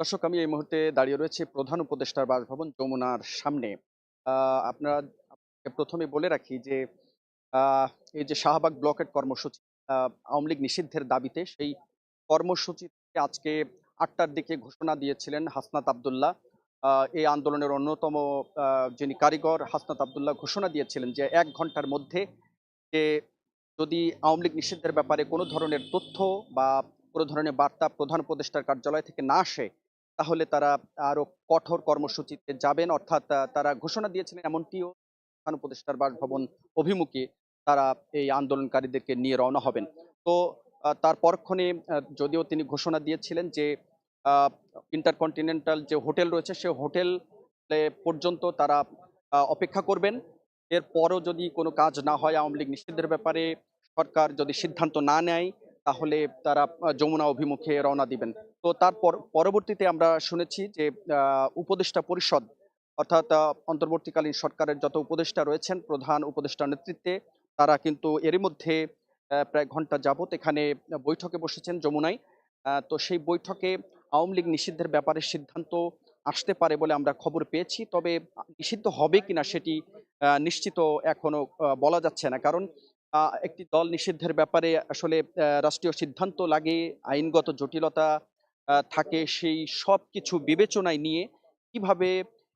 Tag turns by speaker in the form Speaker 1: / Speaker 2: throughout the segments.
Speaker 1: দর্শক, আমি এই মুহূর্তে দাঁড়িয়ে রয়েছে প্রধান উপদেষ্টার বাসভবন যমুনার সামনে। আপনারা প্রথমে বলে রাখি যে এই যে শাহবাগ ব্লকের কর্মসূচি আওয়ামী লীগ নিষিদ্ধের দাবিতে সেই কর্মসূচি থেকে আজকে আটটার দিকে ঘোষণা দিয়েছিলেন হাসনাত আবদুল্লাহ। এই আন্দোলনের অন্যতম যিনি কারিগর হাসনাত আবদুল্লাহ ঘোষণা দিয়েছিলেন যে, এক ঘণ্টার মধ্যে যে যদি আওয়ামী লীগ নিষিদ্ধের ব্যাপারে কোনো ধরনের তথ্য বা কোনো ধরনের বার্তা প্রধান উপদেষ্টার কার্যালয় থেকে না আসে তাহলে তারা আরও কঠোর কর্মসূচিতে যাবেন। অর্থাৎ তারা ঘোষণা দিয়েছিলেন এমনটিও প্রধান উপদেষ্টার বাসভবন অভিমুখে তারা এই আন্দোলনকারীদেরকে নিয়ে রওনা হবেন। তো তার পরক্ষণে যদিও তিনি ঘোষণা দিয়েছিলেন যে ইন্টারকন্টিনেন্টাল যে হোটেল রয়েছে, সে হোটেল পর্যন্ত তারা অপেক্ষা করবেন। এরপরও যদি কোনো কাজ না হয়, আওয়ামী লীগ নিষিদ্ধের ব্যাপারে সরকার যদি সিদ্ধান্ত না নেয়, তাহলে তারা যমুনা অভিমুখে রওনা দিবেন। তো তারপর পরবর্তীতে আমরা শুনেছি যে উপদেষ্টা পরিষদ, অর্থাৎ অন্তর্বর্তীকালীন সরকারের যত উপদেষ্টা রয়েছেন, প্রধান উপদেষ্টার নেতৃত্বে, তারা কিন্তু এরই মধ্যে প্রায় ঘণ্টা যাবত এখানে বৈঠকে বসেছেন যমুনায়। তো সেই বৈঠকে আওয়ামী লীগ নিষিদ্ধের ব্যাপারে সিদ্ধান্ত আসতে পারে বলে আমরা খবর পেয়েছি, তবে নিষিদ্ধ হবে কিনা সেটি নিশ্চিত এখনও বলা যাচ্ছে না। কারণ একটি দল নিষিদ্ধের ব্যাপারে আসলে রাষ্ট্রীয় সিদ্ধান্ত লাগে, আইনগত জটিলতা থাকে সেই সব কিছু বিবেচনায় নিয়ে কীভাবে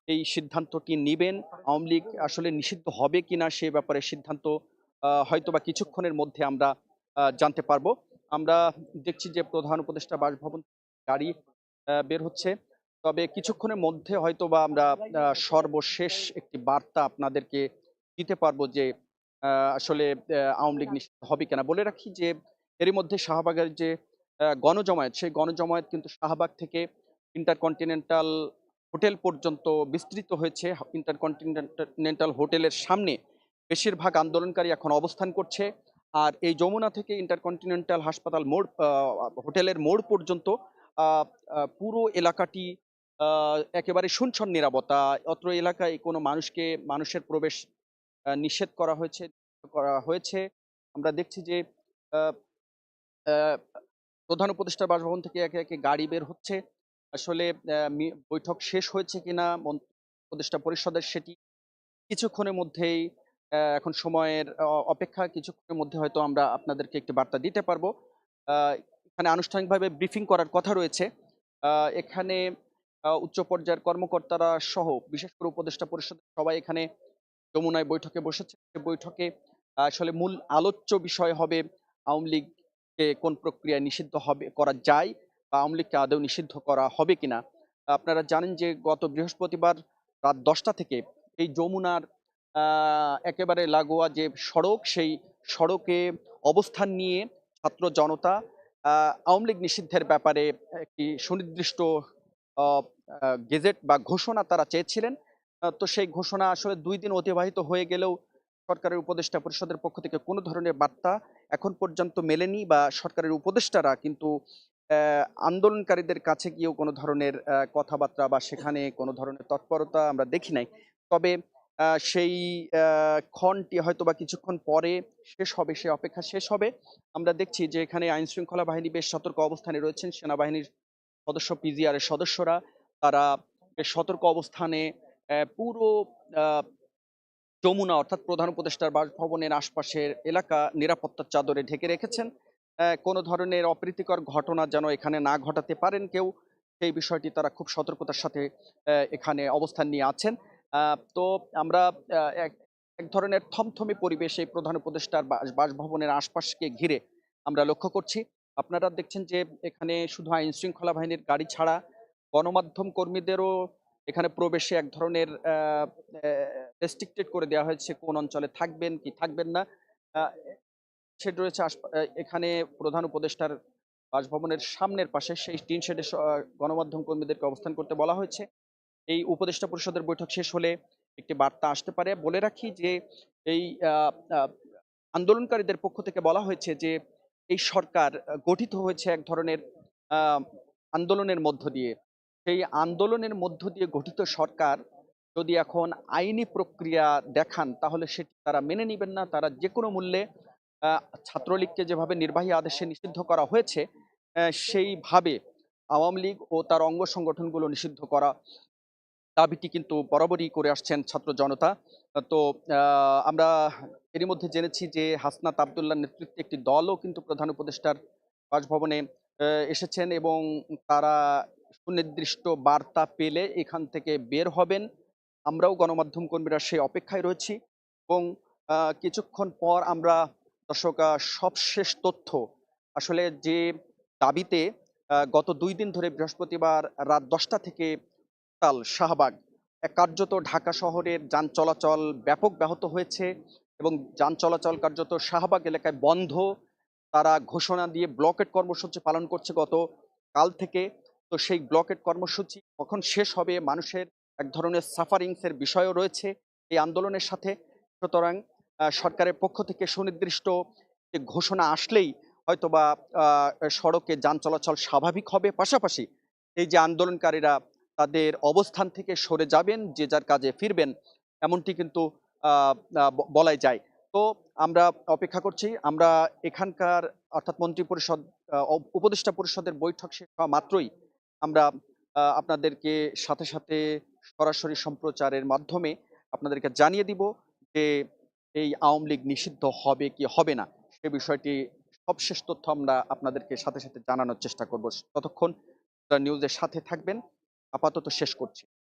Speaker 1: এই সিদ্ধান্তটি নেবেন? আওয়ামী লীগ আসলে নিষিদ্ধ হবে কিনা সে ব্যাপারে সিদ্ধান্ত আহ, হয়তোবা কিছুক্ষণের মধ্যে আমরা জানতে পারব। আমরা দেখছি যে প্রধান উপদেষ্টা বাসভবন গাড়ি বের হচ্ছে। তবে কিছুক্ষণের মধ্যে হয়তোবা আমরা সর্বশেষ একটি বার্তা আপনাদেরকে দিতে পারব যে আসলে আওয়ামী লীগ নিষিদ্ধ হবে কিনা। বলে রাখি যে এরই মধ্যে শাহবাগের যে গণজমায়েত। সেই গণজমায়েত কিন্তু শাহবাগ থেকে ইন্টারকন্টিনেন্টাল হোটেল পর্যন্ত বিস্তৃত হয়েছে। ইন্টারকন্টিনেন্টাল হোটেলের সামনে বেশিরভাগ আন্দোলনকারী এখন অবস্থান করছে। আর এই যমুনা থেকে ইন্টারকন্টিনেন্টাল হাসপাতাল মোড় হোটেলের মোড় পর্যন্ত পুরো এলাকাটি একেবারে শুনছন নিরাপত্তা। অত্র এলাকায় কোনো মানুষকে, মানুষের প্রবেশ নিষেধ করা হয়েছে করা হয়েছে। আমরা দেখছি যে প্রধান উপদেষ্টা বাসভবন থেকে একে একে গাড়ি বের হচ্ছে। আসলে বৈঠক শেষ হয়েছে কিনা উপদেষ্টা পরিষদের সেটি কিছুক্ষণের মধ্যেই এখন সময়ের অপেক্ষা, কিছুক্ষণের মধ্যে হয়তো আমরা আপনাদেরকে একটি বার্তা দিতে পারব। এখানে আনুষ্ঠানিকভাবে ব্রিফিং করার কথা রয়েছে। এখানে উচ্চ পর্যায়ের কর্মকর্তারা সহ, বিশেষ করে উপদেষ্টা পরিষদের সবাই এখানে যমুনায় বৈঠকে বসেছে। বৈঠকে, আসলে মূল আলোচ্য বিষয় হবে আওয়ামী লীগকে কোন প্রক্রিয়ায় নিষিদ্ধ হবে, করা যায় বা আওয়ামী লীগকে আদৌ নিষিদ্ধ করা হবে কিনা। আপনারা জানেন যে গত বৃহস্পতিবার রাত দশটা থেকে এই যমুনার একেবারে লাগোয়া যে সড়ক, সেই সড়কে অবস্থান নিয়ে ছাত্র জনতা আওয়ামী লীগ নিষিদ্ধের ব্যাপারে একটি সুনির্দিষ্ট গেজেট বা ঘোষণা তারা চেয়েছিলেন। তো সেই ঘোষণা আসলে দুই দিন অতিবাহিত হয়ে গেলেও সরকারের উপদেষ্টা পরিষদের পক্ষ থেকে কোনো ধরনের বার্তা এখন পর্যন্ত মেলেনি বা সরকারের উপদেষ্টারা কিন্তু আন্দোলনকারীদের কাছে গিয়েও কোনো ধরনের কথাবার্তা বা সেখানে কোনো ধরনের তৎপরতা আমরা দেখি নাই। তবে সেই ক্ষণটি হয়তো বা কিছুক্ষণ পরে শেষ হবে, সে অপেক্ষা শেষ হবে। আমরা দেখছি যে এখানে আইন শৃঙ্খলা বাহিনী বেশ সতর্ক অবস্থানে রয়েছেন। সেনাবাহিনীর সদস্য পিজিআর এর সদস্যরা, তারা বেশ সতর্ক অবস্থানে পুরো যমুনা অর্থাৎ প্রধান উপদেষ্টার বাসভবনের আশপাশের এলাকা নিরাপত্তার চাদরে ঢেকে রেখেছেন। কোনো ধরনের অপ্রীতিকর ঘটনা যেন এখানে না ঘটাতে পারেন কেউ, সেই বিষয়টি তারা খুব সতর্কতার সাথে এখানে অবস্থান নিয়ে আছেন। তো আমরা এক ধরনের থমথমে পরিবেশ প্রধান উপদেষ্টার বাস- বাসভবনের আশপাশকে ঘিরে আমরা লক্ষ্য করছি। আপনারা দেখছেন যে এখানে শুধু আইন শৃঙ্খলা বাহিনীর গাড়ি ছাড়া গণমাধ্যম কর্মীদেরও এখানে প্রবেশে এক ধরনের রেস্ট্রিক্টেড করে দেওয়া হয়েছে কোন অঞ্চলে থাকবেন কি থাকবেন না। শেড রয়েছে এখানে প্রধান উপদেষ্টার বাসভবনের সামনের পাশে সেই টিন শেডে গণমাধ্যম কর্মীদেরকে অবস্থান করতে বলা হয়েছে। এই উপদেষ্টা পরিষদের বৈঠক শেষ হলে একটি বার্তা আসতে পারে। বলে রাখি যে এই আন্দোলনকারীদের পক্ষ থেকে বলা হয়েছে যে এই সরকার গঠিত হয়েছে এক ধরনের আন্দোলনের মধ্য দিয়ে। সেই আন্দোলনের মধ্য দিয়ে গঠিত সরকার যদি এখন আইনি প্রক্রিয়া দেখান, তাহলে সেটি তারা মেনে নেবেন না। তারা যে কোনো মূল্যে ছাত্রলীগকে যেভাবে নির্বাহী আদেশে নিষিদ্ধ করা হয়েছে সেইভাবে আওয়ামী লীগ ও তার অঙ্গ সংগঠনগুলো নিষিদ্ধ করা দাবিটি কিন্তু বরাবরই করে আসছেন ছাত্র জনতা। তো আমরা এরই মধ্যে জেনেছি যে হাসনাত আবদুল্লার নেতৃত্বে একটি দলও কিন্তু প্রধান উপদেষ্টার বাসভবনে এসেছেন এবং তারা সুনির্দিষ্ট বার্তা পেলে এখান থেকে বের হবেন। আমরাও গণমাধ্যম কর্মীরা সেই অপেক্ষায় রয়েছি এবং কিছুক্ষণ পর আমরা, দর্শক সবশেষ তথ্য, আসলে যে দাবিতে গত দুই দিন ধরে বৃহস্পতিবার রাত দশটা থেকে তাল শাহবাগ কার্যত ঢাকা শহরের যান চলাচল ব্যাপক ব্যাহত হয়েছে এবং যান চলাচল কার্যত শাহবাগ এলাকায় বন্ধ। তারা ঘোষণা দিয়ে ব্লকেট কর্মসূচি পালন করছে গত কাল থেকে। তো সেই ব্লকেট কর্মসূচি কখন শেষ হবে মানুষের এক ধরনের সাফারিংসের বিষয়ও রয়েছে এই আন্দোলনের সাথে। সুতরাং সরকারের পক্ষ থেকে সুনির্দিষ্ট ঘোষণা আসলেই হয়তোবা সড়কে যান চলাচল স্বাভাবিক হবে। পাশাপাশি এই যে আন্দোলনকারীরা তাদের অবস্থান থেকে সরে যাবেন, যে যার কাজে ফিরবেন, এমনটি কিন্তু বলাই যায়। তো আমরা অপেক্ষা করছি, আমরা এখানকার অর্থাৎ মন্ত্রী পরিষদ উপদেষ্টা পরিষদের বৈঠক শেষ হওয়া মাত্রই আমরা আপনাদেরকে সাথে সাথে সরাসরি সম্প্রচারের মাধ্যমে আপনাদেরকে জানিয়ে দিব যে এই আওয়ামী লীগ নিষিদ্ধ হবে কি হবে না। সে বিষয়টি সবশেষ তথ্য আমরা আপনাদেরকে সাথে সাথে জানানোর চেষ্টা করব। ততক্ষণ নিউজের সাথে থাকবেন। আপাতত শেষ করছি।